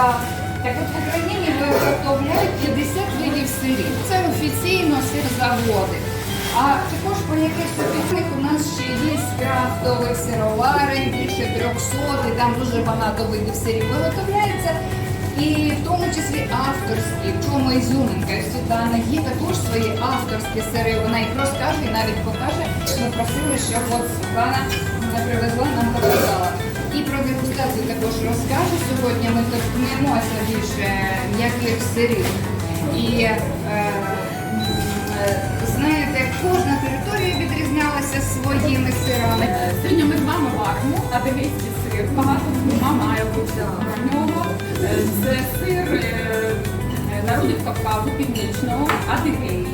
Да. Так от в Україні виготовляють 50 видів сирів. Це офіційно сирзаводи. А також по якихось офіційних у нас ще є крафтових сироварень, більше 300, і там дуже багато видів сирів виготовляється. І в тому числі авторські, в чому ізюминка Світлана, є також свої авторські сири. Вона їх розкаже і навіть покаже. Ми просили, щоб от Світлана привезла, нам показала. І про дегустацію також розкаже. Сьогодні ми торкнемося більше м'яких сирів. І е, е, знаєте, кожна територія відрізнялася своїми сирами. Сьогодні ми з вами варимо адигейський сир. Багато хто має бути нього. Е, Це сир е, народів Кавказу Північного, Адигеї.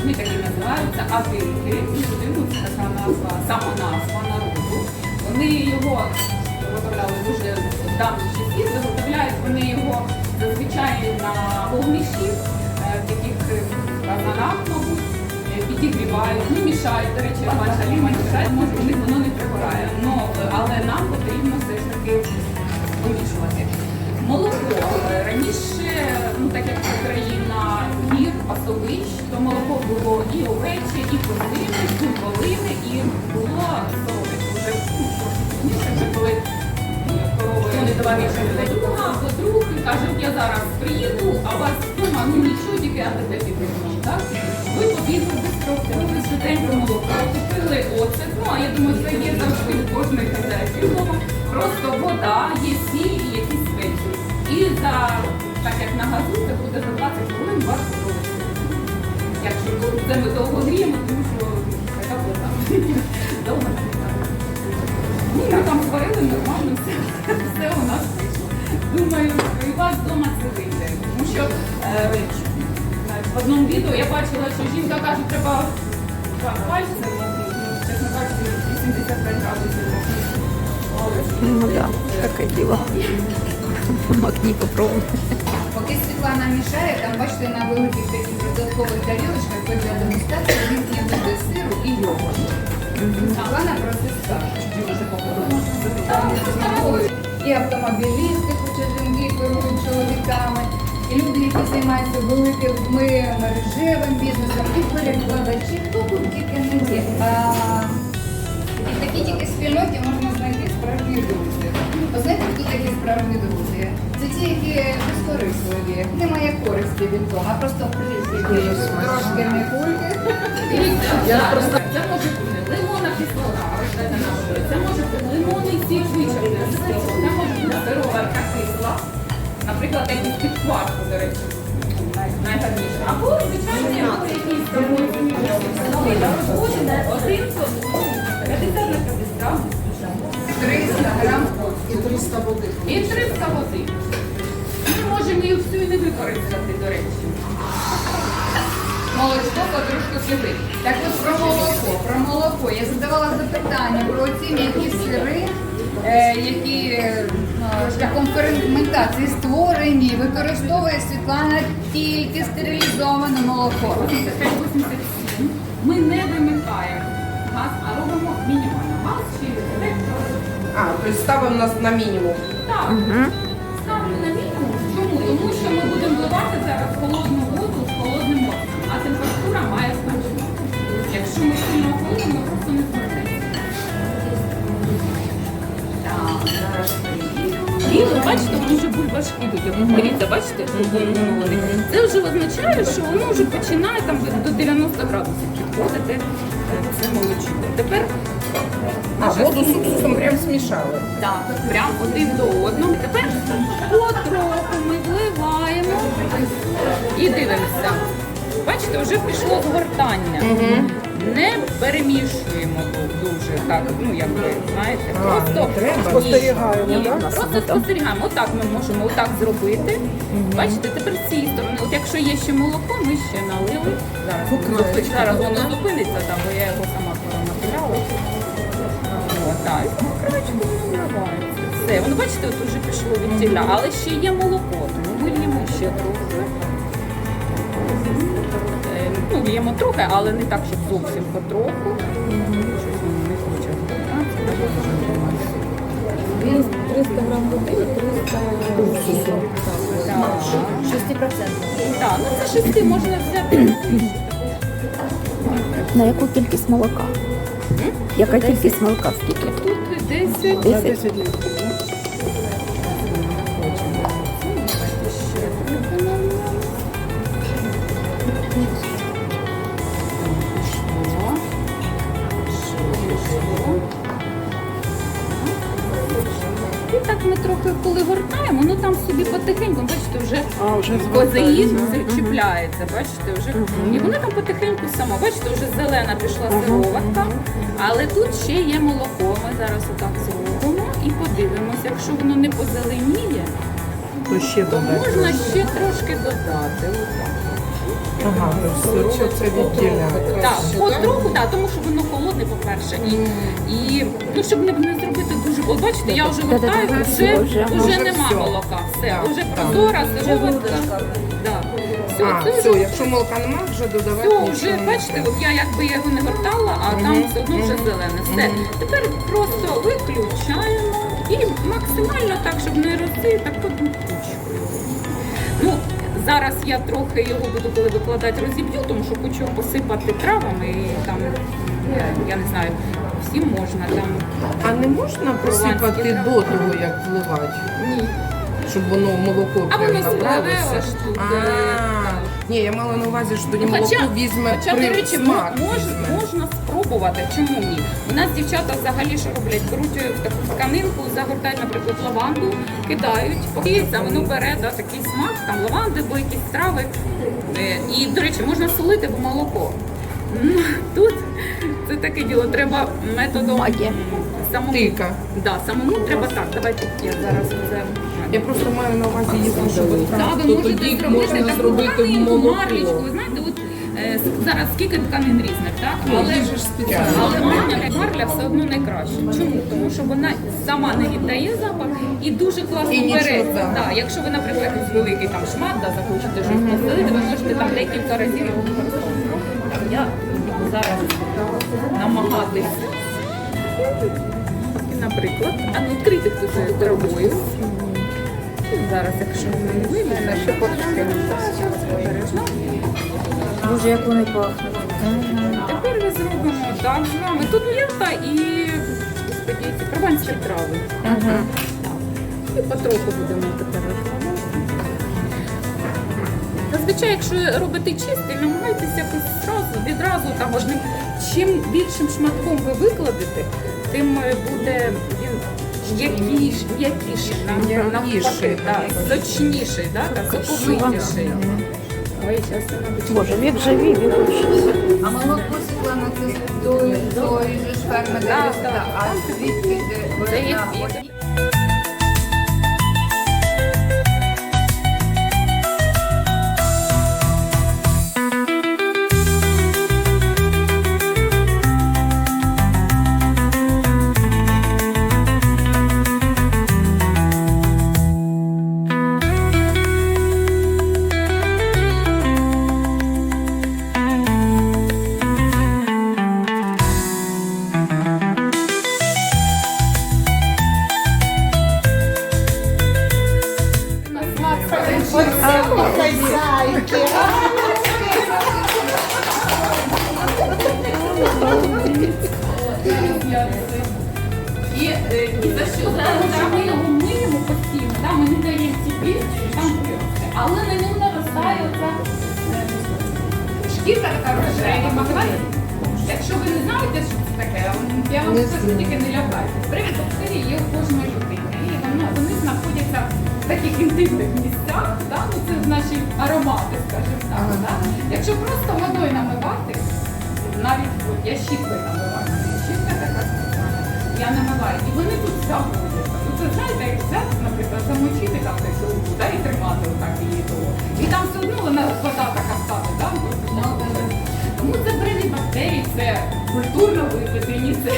Вони такі називаються Адиги. І це така назва, сама назва народу. Вони його виготовляли дуже з давніх часів. Виготовляють вони його зазвичай на вогнищі, е, в таких е, казанах, мабуть е, підігрівають, ну мішають, до речі, бачите, ліма мішають, може у них воно не пригорає. Ну, е, але нам потрібно все ж таки вимішувати. Молоко Е, раніше, ну так як це країна гір, пасовищ, то молоко було і овечі, і козини, і волини, і ще подруга, подруг, і каже, я зараз приїду, а вас вдома ну нічого, тільки тебе підтримую, так? Ви побігли бистро, купили швиденько молоко, купили оцет, ну а я думаю, це є завжди у кожної хазяйки вдома. Просто вода, є сіль і якісь спеції. І за, так як на газу, це буде за 20 хвилин вас коровочку. Якщо це ми довго гріємо, тому що така вода. Довго зварили нормально, все, все у нас вийшло. Думаю, і у вас вдома це вийде. Тому що е, в одному відео я бачила, що жінка каже, треба пальцем, ну, чесно кажучи, 85 градусів. Ну да, таке діло. Макні попробуй. Поки Світлана мішає, там бачите на великих таких додаткових тарілочках для дегустації різні види сиру і йогурту. І автомобілісти, хоча жінки керують чоловіками, і люди, які займаються великим мережевим бізнесом, і перекладачі, хто тут тільки не є. І в такій тільки спільноті можна знайти справжні друзі. Знаєте, хто такі справжні друзі? Це ті, які безкорисливі. Немає користі від того, а просто прийшли трошки не кульки. Я просто це може бути лимонна кислота. Це може бути лимонний сік вичерпний. Це може бути сироварка кисла. Наприклад, якийсь підкварку, до речі, най- найгарніше. Або звичайні або якісь там один ну, 50 на 50 300 грам. І 300 води. і 300 води. Ми можемо її всю і не використати, до речі. Молочко потрошку сюди. Так от про молоко, про молоко. Я задавала запитання про ці м'які сири, е, які е, шляхом ферментації створені, використовує Світлана тільки стерилізоване молоко. Це 587. Ми не вимикаємо газ, а робимо мінімально газ чи електро. А, тобто ставимо на, на мінімум. Так, ставлю зараз. І ви бачите, воно вже бульбашки йдуть. Дивіться, бачите? Вони. Це вже означає, що воно вже починає там до 90 градусів підходити е, це молочко. Тепер А воду з уксусом прям змішали. так, прям один до одного. Тепер потроху ми вливаємо і дивимося. Бачите, вже пішло згортання. Не перемішуємо дуже так, ну як ви знаєте, просто. Спостерігаємо, Ні, просто спостерігаємо. Отак ми можемо отак зробити. Бачите, тепер з цієї сторони. От якщо є ще молоко, ми ще налили. Зараз, воно- зараз воно зупиниться, там, бо я його сама краєчку воно. Все, воно бачите, от вже пішло від тіля, але ще є молоко, тому ми лємо ще трохи. Е, Ну, лємо трохи, але не так, щоб зовсім потроху. Щось воно не хоче. 300 грам води і 300 уксусу. Так, ну це шести можна взяти. На яку кількість молока? Яка кількість молока? Скільки? Тут 10. 10? І бачите, вже, А, вже козеїн чіпляється, бачите, вже. І воно там потихеньку сама, бачите, вже зелена пішла сироватка, але тут ще є молоко. Ми зараз отак зробимо і подивимося, якщо воно не позеленіє, То ще то додати. можна ще трошки додати. Отак. Ага, то сироп це відділяє. Так, потроху, так, тому що воно холодне, по-перше. І, і ну, щоб не, не зробити дуже. От бачите, я вже вертаю, вже, вже, вже вже нема все. молока. Все, Так, вже прозора, сироватка. Да. Все, А, це все, вже, якщо молока немає, вже додавати все, нічого вже не бачите, треба. от я якби його не гортала, а там все одно вже зелене. Все. Тепер просто виключаємо і максимально так, щоб не рости, так одну кучку. Ну, зараз я трохи його буду коли викладати розіб'ю, тому що хочу посипати травами і там, я, не знаю, всім можна там. А не можна просипати до того, як вливати? Ні. Щоб воно молоко А прям воно набралося? аж тут, А, е, Ні, я мала на увазі, що тоді молоко візьме хоча до речі, смак. мож, візьме. можна спробувати. Чому ні? У нас дівчата взагалі що роблять? Беруть в таку тканинку, загортають, наприклад, лаванду, кидають, покиється, воно бере да, такий смак, там лаванди або якісь трави. Е, І, до речі, можна солити в молоко. Тут це таке діло, треба методом Магія. самому. Тика. Да, самому треба так. Давайте я зараз це. Я просто маю на увазі, Так, так, ви можете тоді зробити можна зробити молоко. марлечку. Ви знаєте, от е, зараз скільки тканин різних, так? Але, ж але марля, все одно найкраще. Чому? Тому що вона сама не віддає запах і дуже класно І нічого, бере. Да, якщо ви, наприклад, великий там шмат, да, захочете щось посилити, ви можете там декілька разів його використовувати. Я зараз намагатись. Наприклад, а ну відкрити хтось травою. Зараз, якщо не вийде, ще потрошки обережно. Боже, як вони пахнуть. Тепер ми зробимо так з вами. Тут м'ята і господі, прованські трави. Так. І потроху будемо тепер викладати. Зазвичай, якщо робите чистий, намагайтеся якось зразу, відразу там можна. Чим більшим шматком ви викладете, тим е, буде він м'якіш, м'якіший, нам- навпаки, да, сочніший, да, так, мабуть, Боже, як живі, він учиться. А молоко Світлана, це з тої ж ферми, де Да, росте, да. а звідки де Це є вона? фіг. Але на ньому наростає оця е, шкірка така рожева. Якщо ви не знаєте, що це таке, я вам скажу, тільки не лякайтесь. Привід бактерії є у кожної людини. І воно, вони знаходяться в таких інтимних місцях, да? ну, це наші аромати, скажімо так. Да? Якщо просто водою намивати, навіть я щіткою намиваю, я намиваю, і вони тут заводяться. Ну це знаєте, як взяти, наприклад, замочити там десь руку, да, і тримати отак її того. І там все одно вона вода така стане, да? тому це привід бактерій, це культурно виведені, це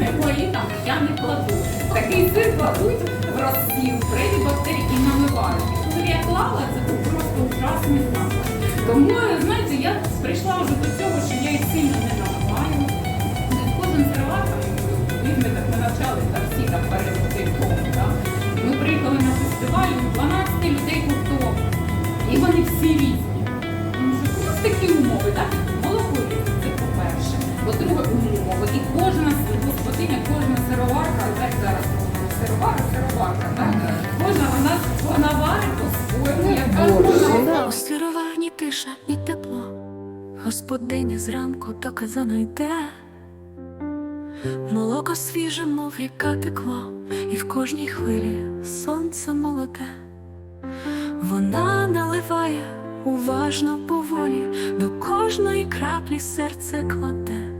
не мої там, я не кладу. Такий сир кладуть в розсіл, привід бактерій і намивають. І коли я клала, це був просто ужасний запах. Тому, знаєте, я прийшла вже до цього, що я їх сильно не ми так не навчалися, так всі там перед тому. Да? Ми приїхали на фестиваль, 12 людей гуртом. І вони всі різні. Тому що такі умови, так? Молоко це по-перше, по-друге, умови. І кожна господиня, кожна сироварка, так зараз сировара, сироварка, так? Кожна вона, вона варить по-своєму, яка вона. У сироварні тиша і тепло. Господиня зранку до казану йде. Молоко свіже, мов ріка текло, і в кожній хвилі сонце молоде. Вона наливає уважно поволі, до кожної краплі серце кладе.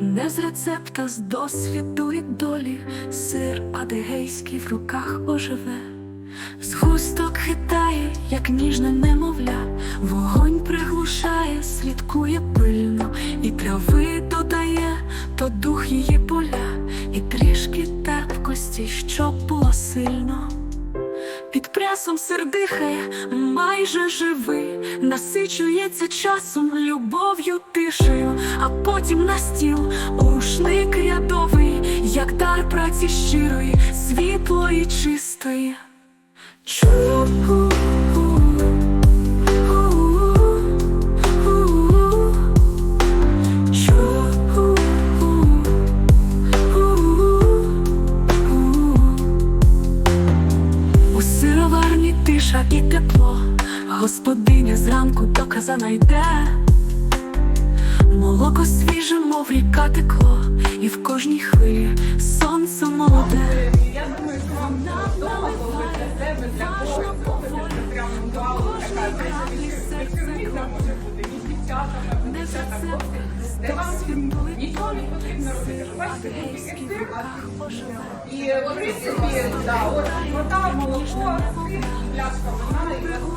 Не з рецепта, з досвіду і долі, сир адигейський в руках оживе. Згусток хитає, як ніжне немовля, вогонь приглушає, слідкує пильно, і трави додає, то дух її поля, і трішки терпкості, щоб було сильно. Під прясом сир дихає, майже живий, насичується часом, любов'ю тишею, а потім на стіл рушник рядовий, як дар праці щирої, світлої, чистої. Чу ріка текло, і в кожній хвилі сонце молоде. Я думаю, що вам вдома, коли для себе, для когось, це прям вау, така вечірка може бути, дівчатами, де вам нічого не потрібно робити. Бачите, тут тільки сир, і в принципі, да, от вода, молоко, сир, пляшка вина, і